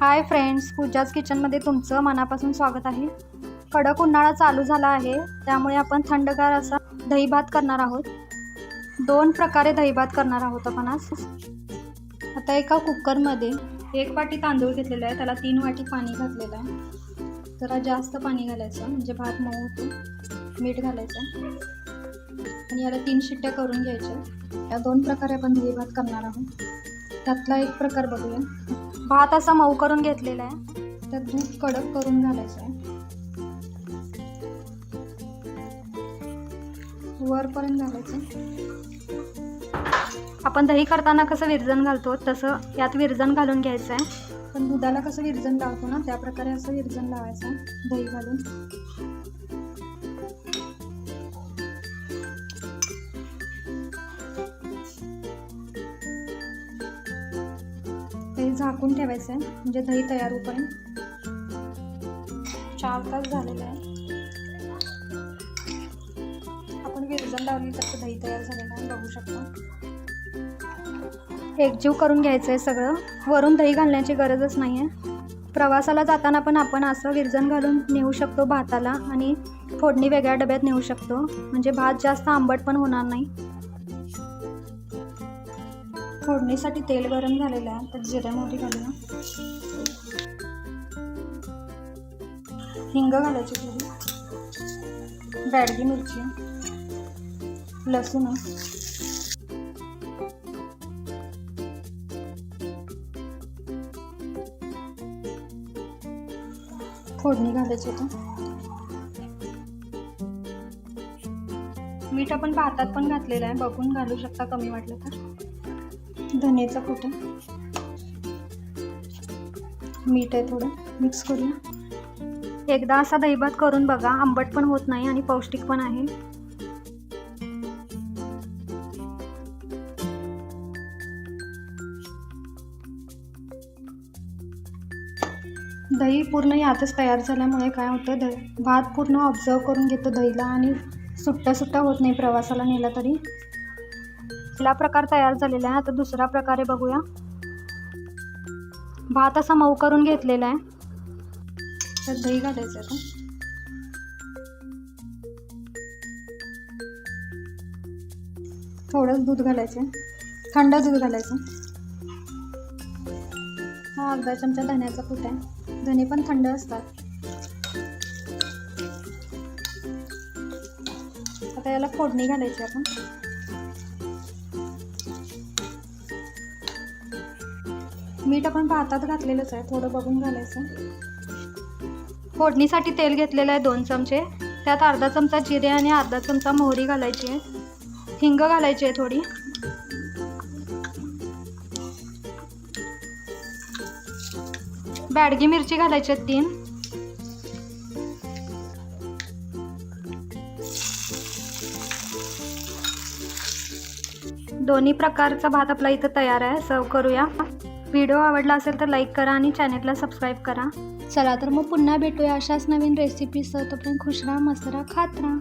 Hi friends Pooja's किचनमध्ये तुमचं मनापासून स्वागत आहे. कडक उन्हाळा चालू झाला आहे त्यामुळे आपण थंडगार असा दही भात करणार आहोत. दोन प्रकारे दही भात करणार आहोत आपण आज. आता एका कुकरमध्ये एक वाटी तांदूळ घेतलेला आहे त्याला तीन वाटी पाणी घातलेलं आहे. जरा जास्त पाणी घालायचं म्हणजे भात मऊ होतो मीठ घालायचं. आणि याला तीन शिट्ट्या करून घ्यायच्या. या दोन प्रकारे आपण दही भात करणार आहोत. त्यातला एक प्रकार बघूया. भात असा मऊ करून घेतलेला आहे. त्यात दूध कडक करून घालायचं आहे. वरपर्यंत घालायचं आपण दही करताना कसं विरजण घालतो तसं यात विरजण घालून घ्यायचं आहे. पण दुधाला कसं विरजण लावतो ना त्या प्रकारे असं विरजण लावायचं आहे दही घालून. दही झाकून ठेवायचं आहे म्हणजे दही तयार होईपर्यंत. चार तास झालेलं आहे. आपण विरजन लावली तर दही तयार झालेलं आहे बघू शकता. एकजीव करून घ्यायचं आहे सगळं. वरून दही घालण्याची गरजच नाही आहे प्रवासाला जाताना पण आपण असं विरजण घालून नेऊ शकतो भाताला आणि फोडणी वेगळ्या डब्यात नेऊ शकतो. म्हणजे भात जास्त आंबट पण होणार नाही. फोडणीसाठी तेल गरम झालेलं आहे त्यात जिरे मोठी घालूया हिंग घालायची थोडी. बॅडगी मिरची. लसूण. फोडणी घालायची होती मीठ आपण भातात पण घातलेलं आहे बघून घालू शकता कमी वाटलं तर. धनेचा कुठे? मीठ आहे थोडं. मिक्स करूया. एकदा असा दहीभात करून बघा. आंबट पण होत नाही आणि पौष्टिक पण आहे. दही पूर्ण यातच तयार झाल्यामुळे काय होतं दही भात पूर्ण ऑब्झर्व करून घेतो दहीला आणि सुट्टा सुट्टा होत नाही प्रवासाला नेला तरी. पहिला प्रकार तयार झालेला आहे. आता दुसरा प्रकारे बघूया. भात असा मऊ करून घेतलेला आहे. त्यात दही घालायचं आता. थोडंच दूध घालायचं थंड दूध घालायचं हा अर्धा चमचा धण्याचा कुट आहे. धने पण थंड असतात. आता याला फोडणी घालायची आपण. मीठ आपण भातात घातलेलंच आहे. थोडं बघून घालायचं. फोडणीसाठी तेल घेतलेलं आहे दोन चमचे. त्यात अर्धा चमचा जिरे आणि अर्धा चमचा मोहरी घालायची आहे. हिंग घालायची आहे थोडी. बॅडगी मिरची घालायची आहेत तीन. दोन्ही प्रकारचा भात आपला इथं तयार आहे. सर्व करूया. व्हिडिओ आवडला असेल तर लाईक करा आणि चॅनेलला सबस्क्राईब करा. चला तर मग पुन्हा भेटूया अशाच नवीन रेसिपीसह तोपर्यंत खुश राहा मस्त राहा खात राहा.